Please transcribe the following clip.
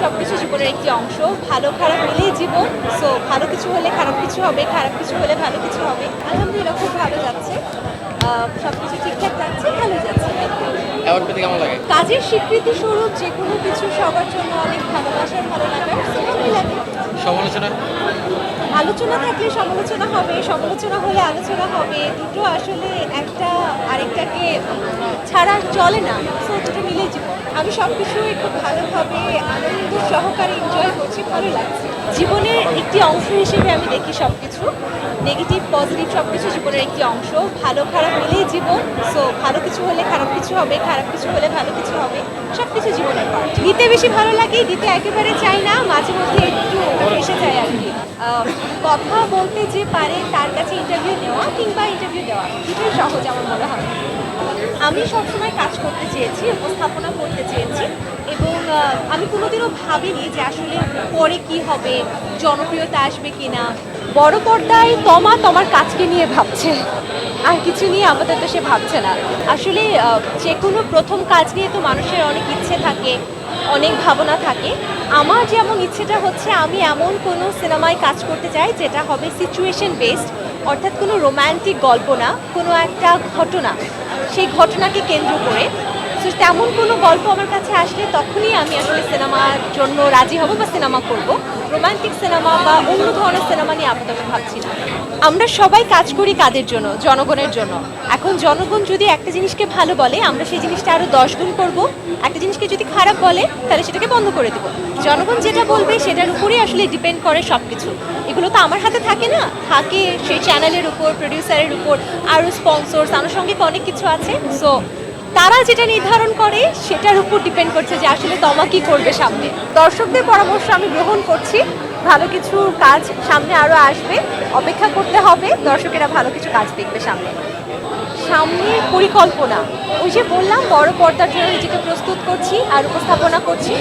সব কিছু জীবনের একটি অংশ। ভালো খারাপ মিলেই জীবন সো ভালো কিছু হলে খারাপ কিছু হবে খারাপ কিছু হলে ভালো কিছু হবে। আলহামদুলিল্লাহ খুব ভালো যাচ্ছে। সব কিছু ঠিকঠাক যাচ্ছে ভালো যাচ্ছে। অ্যাওয়ার্ড পেতে কেমন লাগে? কাজের স্বীকৃতি স্বরূপ যে কোনো কিছু সবার জন্য অনেক ভালোবাসার ভালো লাগার ভালোই লাগে। সমালোচনা? আলোচনা থাকলে সমালোচনা হবে সমালোচনা হলে আলোচনা হবে। দুটো আসলে একটা আরেকটাকে ছাড়া চলে না। সো দুটো আমি সব কিছুই খুব ভালোভাবে আনন্দ সহকারে এনজয় করছি ভালো লাগছে। জীবনের একটি অংশ হিসেবে আমি দেখি সব কিছু নেগেটিভ পজিটিভ সব কিছু জীবনের একটি অংশ। ভালো, খারাপ মিলেই জীবন। সো ভালো কিছু হলে খারাপ কিছু হবে, খারাপ কিছু হলে ভালো কিছু হবে। সব কিছু জীবনের পার্ট দিতে বেশি ভালো লাগে, দিতে একেবারে চাই না, মাঝে মধ্যে একটু এসে যায় আর কি। কথা বলতে যে পারে তার কাছে ইন্টারভিউ নেওয়া কিংবা ইন্টারভিউ দেওয়া, দুটোই সহজ আমার মনে হয়। আমি সবসময় কাজ করতে চেয়েছি, উপস্থাপনা করতে চেয়েছি এবং আমি কোনোদিনও ভাবিনি যে আসলে পরে কি হবে, জনপ্রিয়তা আসবে কিনা। বড় পর্দায় তমা তোমার কাজকে নিয়ে ভাবছে, আর কিছু নিয়ে আপাতত সে ভাবছে না। আসলে যে কোনো প্রথম কাজ নিয়ে তো মানুষের অনেক ইচ্ছে থাকে, অনেক ভাবনা থাকে। আমার যেমন ইচ্ছেটা হচ্ছে আমি এমন কোনো সিনেমায় কাজ করতে চাই যেটা হবে সিচুয়েশন বেসড অর্থাৎ কোনো রোম্যান্টিক গল্প না কোনো একটা ঘটনা। সেই ঘটনাকে কেন্দ্র করে তো তেমন কোনো গল্প আমার কাছে আসলে তখনই আমি আসলে সিনেমার জন্য রাজি হব বা সিনেমা করব। রোমান্টিক সিনেমা বা অন্য ধরনের সিনেমা নিয়ে আপাতত ভাবছি না। আমরা সবাই কাজ করি কাদের জন্য? জনগণের জন্য। এখন জনগণ যদি একটা জিনিসকে ভালো বলে, আমরা সেই জিনিসটা আরও দশ গুণ করব। একটা জিনিসকে যদি খারাপ বলে, তাহলে সেটাকে বন্ধ করে দেবো। জনগণ যেটা বলবে, সেটার উপরেই আসলে ডিপেন্ড করে সব কিছু এগুলো তো আমার হাতে থাকে না। থাকে সেই চ্যানেলের উপর প্রডিউসারের উপর আরও স্পন্সর্স আনুষঙ্গিক অনেক কিছু আছে। সো তারা যেটা নির্ধারণ করে, সেটার উপর ডিপেন্ড করছে যে আসলে তমা কি করবে সামনে। দর্শকদের পরামর্শ আমি গ্রহণ করছি। ভালো কিছু কাজ সামনে আরও আসবে, অপেক্ষা করতে হবে। দর্শকেরা ভালো কিছু কাজ দেখবে সামনে। সামনের পরিকল্পনা, ওই যে বললাম, বড় পর্দার জন্য নিজেকে প্রস্তুত করছি আর উপস্থাপনা করছি।